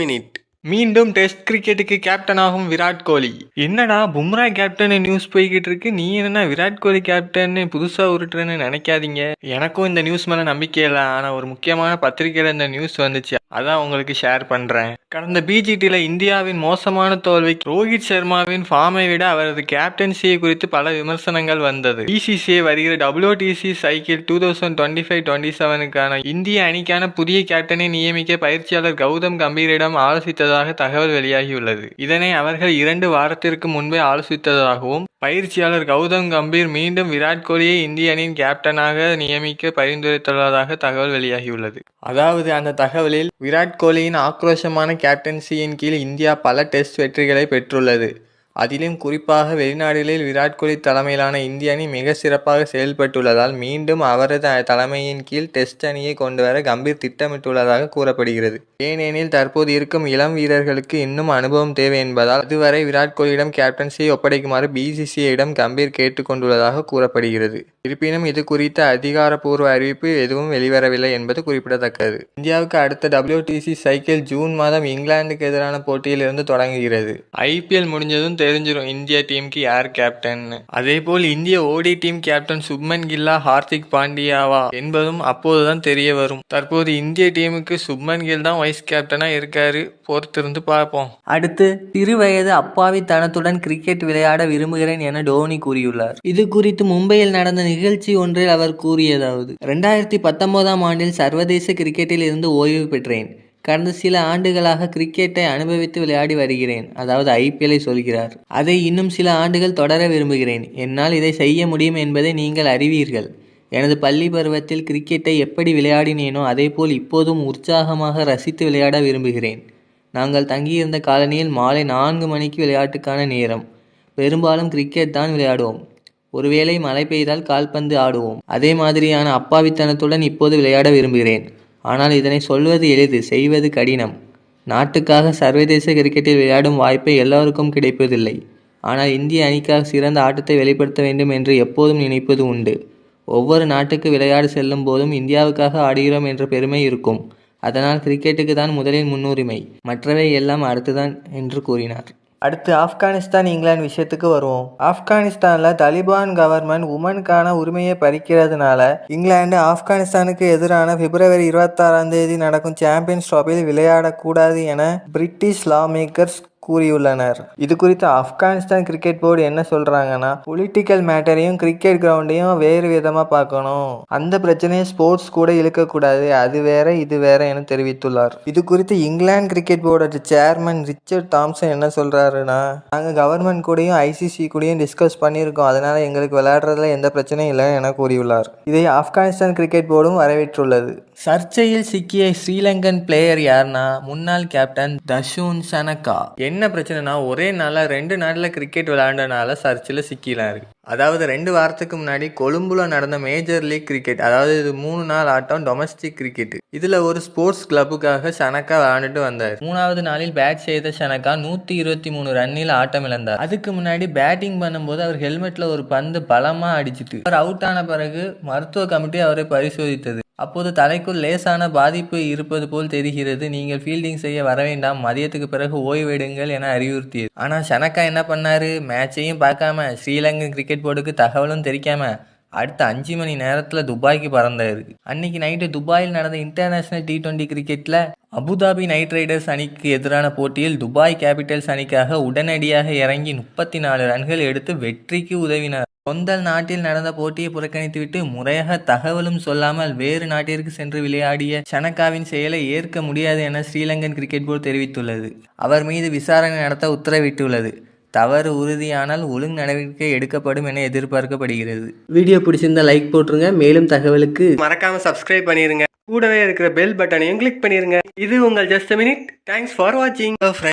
Minute மீண்டும் test கிரிக்கெட்டுக்கு captain ஆகும் விராட் கோலி. என்னடா பும்ரா கேப்டன் நியூஸ் போய்கிட்டு இருக்கு? நீ என்னன்னா விராட் கோலி கேப்டன் புதுசா உருட்டுறேன்னு நினைக்காதீங்க. எனக்கும் இந்த நியூஸ் மேல நம்பிக்கை இல்லை. ஆனா ஒரு முக்கியமான பத்திரிகையில இந்த நியூஸ் வந்துச்சு. அதான் உங்களுக்கு ஷேர் பண்றேன். கடந்த பிஜிடியில் இந்தியாவின் மோசமான தோல்விக்கு ரோஹித் சர்மாவின் ஃபார்மை விட அவரது கேப்டன்சியை குறித்து பல விமர்சனங்கள் வந்தது. பிசிசிஐ வருகிற WTC cycle two thousand twenty five twenty செவனுக்கான இந்திய அணிக்கான புதிய கேப்டனை நியமிக்க பயிற்சியாளர் கௌதம் கம்பீரிடம் ஆலோசித்ததாக தகவல் வெளியாகியுள்ளது. இதனை அவர்கள் இரண்டு வாரத்திற்கு முன்பே ஆலோசித்ததாகவும் பயிற்சியாளர் கௌதம் கம்பீர் மீண்டும் விராட் கோலியை இந்திய அணியின் கேப்டனாக நியமிக்க பரிந்துரைத்துள்ளதாக தகவல் வெளியாகியுள்ளது. அதாவது அந்த தகவலில் விராட் கோலியின் ஆக்ரோஷமான கேப்டன்சியின் கீழ் இந்தியா பல டெஸ்ட் வெற்றிகளை பெற்றுள்ளது. அதிலும் குறிப்பாக வெளிநாடுகளில் விராட் கோலி தலைமையிலான இந்திய அணி மிக சிறப்பாக செயல்பட்டுள்ளதால் மீண்டும் அவரது தலைமையின் கீழ் டெஸ்ட் அணியை கொண்டுவர கம்பீர் திட்டமிட்டுள்ளதாக கூறப்படுகிறது. ஏனெனில் தற்போது இருக்கும் இளம் வீரர்களுக்கு இன்னும் அனுபவம் தேவை என்பதால் அதுவரை விராட் கோலியிடம் கேப்டன்சியை ஒப்படைக்குமாறு பிசிசிஐயிடம் கம்பீர் கேட்டுக்கொண்டுள்ளதாக கூறப்படுகிறது. இருப்பினும் இது குறித்த அதிகாரப்பூர்வ அறிவிப்பு எதுவும் வெளிவரவில்லை என்பது குறிப்பிடத்தக்கது. இந்தியாவுக்கு அடுத்த டபிள்யூடிசி சைக்கிள் ஜூன் மாதம் இங்கிலாந்துக்கு எதிரான போட்டியில் இருந்து தொடங்குகிறது ஐபிஎல் முடிஞ்சதும் தெரிஞ்சிடும் இந்திய டீமுக்கு யார் கேப்டன் அதே போல் இந்திய ஓடி டீம் கேப்டன் சுப்மன் கில்லா ஹார்திக் பாண்டியாவா என்பதும் அப்போதுதான் தெரிய வரும். தற்போது இந்திய டீமுக்கு சுப்மன் கில் தான் வைஸ் கேப்டனா இருக்காரு. பொறுத்திருந்து பார்ப்போம். அடுத்து சிறுவயது அப்பாவித்தனத்துடன் கிரிக்கெட் விளையாட விரும்புகிறேன் என டோனி கூறியுள்ளார். இது குறித்து மும்பையில் நடந்த நிகழ்ச்சி ஒன்றில் அவர் கூறியதாவது ரெண்டாயிரத்தி பத்தொன்பதாம் ஆண்டில் சர்வதேச கிரிக்கெட்டில் இருந்து ஓய்வு பெற்றேன். கடந்த சில ஆண்டுகளாக கிரிக்கெட்டை அனுபவித்து விளையாடி வருகிறேன். அதாவது ஐபிஎல்லை சொல்கிறார். அதை இன்னும் சில ஆண்டுகள் தொடர விரும்புகிறேன். என்னால் இதை செய்ய முடியும் என்பதை நீங்கள் அறிவீர்கள். எனது பள்ளி பருவத்தில் கிரிக்கெட்டை எப்படி விளையாடினேனோ அதேபோல் இப்போதும் உற்சாகமாக ரசித்து விளையாட விரும்புகிறேன். நாங்கள் தங்கியிருந்த காலனியில் மாலை நான்கு மணிக்கு விளையாட்டுக்கான நேரம். பெரும்பாலும் கிரிக்கெட் தான் விளையாடுவோம். ஒருவேளை மழை பெய்தால் கால்பந்து ஆடுவோம். அதே மாதிரியான அப்பாவித்தனத்துடன் இப்போது விளையாட விரும்புகிறேன். ஆனால் இதனை சொல்வது எளிது செய்வது கடினம். நாட்டுக்காக சர்வதேச கிரிக்கெட்டில் விளையாடும் வாய்ப்பை எல்லோருக்கும் கிடைப்பதில்லை. ஆனால் இந்திய அணிக்காக சிறந்த ஆட்டத்தை வெளிப்படுத்த வேண்டும் என்று எப்போதும் நினைப்பது உண்டு. ஒவ்வொரு நாட்டுக்கு விளையாடு செல்லும் போதும் இந்தியாவுக்காக ஆடுகிறோம் என்ற பெருமை இருக்கும். அதனால் கிரிக்கெட்டுக்கு தான் முதலில் முன்னுரிமை. மற்றவை எல்லாம் அடுத்துதான் என்று கூறினார். அடுத்து ஆப்கானிஸ்தான் இங்கிலாந்து விஷயத்துக்கு வருவோம். ஆப்கானிஸ்தானில் தலிபான் கவர்மெண்ட் உமனுக்கான உரிமையை பறிக்கிறதுனால இங்கிலாந்து ஆப்கானிஸ்தானுக்கு எதிரான பிப்ரவரி இருபத்தாறாம் தேதி நடக்கும் சாம்பியன்ஸ் ட்ராஃபியில் விளையாடக்கூடாது என பிரிட்டிஷ் லா மேக்கர்ஸ் கூறியுள்ளனர். இது குறித்து ஆப்கானிஸ்தான் கிரிக்கெட் போர்டு என்ன சொல்றாங்கன்னா பொலிட்டிக்கல் மேட்டரையும் கிரிக்கெட் கிரவுண்டையும் வேறு விதமாக பார்க்கணும். அந்த பிரச்சனையை ஸ்போர்ட்ஸ் கூட இழுக்கக்கூடாது. அது வேற இது வேற என தெரிவித்துள்ளார். இது குறித்து இங்கிலாந்து கிரிக்கெட் போர்டோட சேர்மன் ரிச்சர்ட் தாம்சன் என்ன சொல்றாருன்னா நாங்கள் கவர்மெண்ட் கூடயும் ஐசிசி கூடயும் டிஸ்கஸ் பண்ணியிருக்கோம். அதனால எங்களுக்கு விளையாடுறதுல எந்த பிரச்சனையும் இல்லை என கூறியுள்ளார். இதை ஆப்கானிஸ்தான் கிரிக்கெட் போர்டும் வரவேற்றுள்ளது. சர்ச்சையில் சிக்கிய ஸ்ரீலங்கன் பிளேயர் யார்னா முன்னாள் கேப்டன் தஷூன் சனக்கா என்ன பிரச்சனைனா ஒரே நாளில் ரெண்டு நாளில் கிரிக்கெட் விளையாண்டனால சர்ச்சில் சிக்கிலாம் அதாவது ரெண்டு வாரத்துக்கு முன்னாடி கொழும்புல நடந்த மேஜர் லீக் கிரிக்கெட் அதாவது இது மூணு நாள் ஆட்டம் டொமஸ்டிக் கிரிக்கெட் இதுல ஒரு ஸ்போர்ட்ஸ் கிளப்புக்காக சனக்கா விளையாண்டுட்டு வந்தார். மூணாவது நாளில் பேட் செய்த ஷனக்கா நூற்றி இருபத்தி மூணு ரன்னில் ஆட்டம் இழந்தார். அதுக்கு முன்னாடி பேட்டிங் பண்ணும்போது அவர் ஹெல்மெட்ல ஒரு பந்து பலமா அடிச்சிட்டு அவர் அவுட் ஆன பிறகு மருத்துவ கமிட்டி அவரை பரிசோதித்தது. அப்போது தலைக்குள் லேசான பாதிப்பு இருப்பது போல் தெரிகிறது. நீங்கள் ஃபீல்டிங் செய்ய வர வேண்டாம். மதியத்துக்கு பிறகு ஓய்வெடுங்கள் என அறிவுறுத்தியது. ஆனால் ஷனக்கா என்ன பண்ணாரு? மேட்சையும் பார்க்காம ஸ்ரீலங்கன் கிரிக்கெட் போர்டுக்கு தகவலும் தெரிக்காம அடுத்த அஞ்சு மணி நேரத்தில் துபாய்க்கு பறந்தாரு. அன்னைக்கு நைட்டு துபாயில் நடந்த இன்டர்நேஷனல் டி டுவெண்ட்டி கிரிக்கெட்டில் அபுதாபி நைட் ரைடர்ஸ் அணிக்கு எதிரான போட்டியில் துபாய் கேபிட்டல்ஸ் அணிக்காக உடனடியாக இறங்கி முப்பத்தி நாலு ரன்கள் எடுத்து வெற்றிக்கு உதவினார். சொந்த நாட்டில் நடந்த போட்டியை புறக்கணித்துவிட்டு முறையாக தகவலும் சொல்லாமல் வேறு நாட்டிற்கு சென்று விளையாடிய சனக்காவின் செயலை ஏற்க முடியாது என ஸ்ரீலங்கன் கிரிக்கெட் போர்டு தெரிவித்துள்ளது. அவர் மீது விசாரணை நடத்த உத்தரவிட்டுள்ளது. தவறு உறுதியானால் ஒழுங்கு நடவடிக்கை எடுக்கப்படும் என எதிர்பார்க்கப்படுகிறது. வீடியோ பிடிச்சிருந்தா லைக் போட்டுருங்க. மேலும் தகவலுக்கு மறக்காம சப்ஸ்கிரைப் பண்ணிருங்க. கூடவே இருக்கிற பெல் பட்டனையும் கிளிக் பண்ணிருங்க. இது உங்கள் ஜஸ்ட் மினிட் தேங்க்ஸ் ஃபார் வாட்சிங்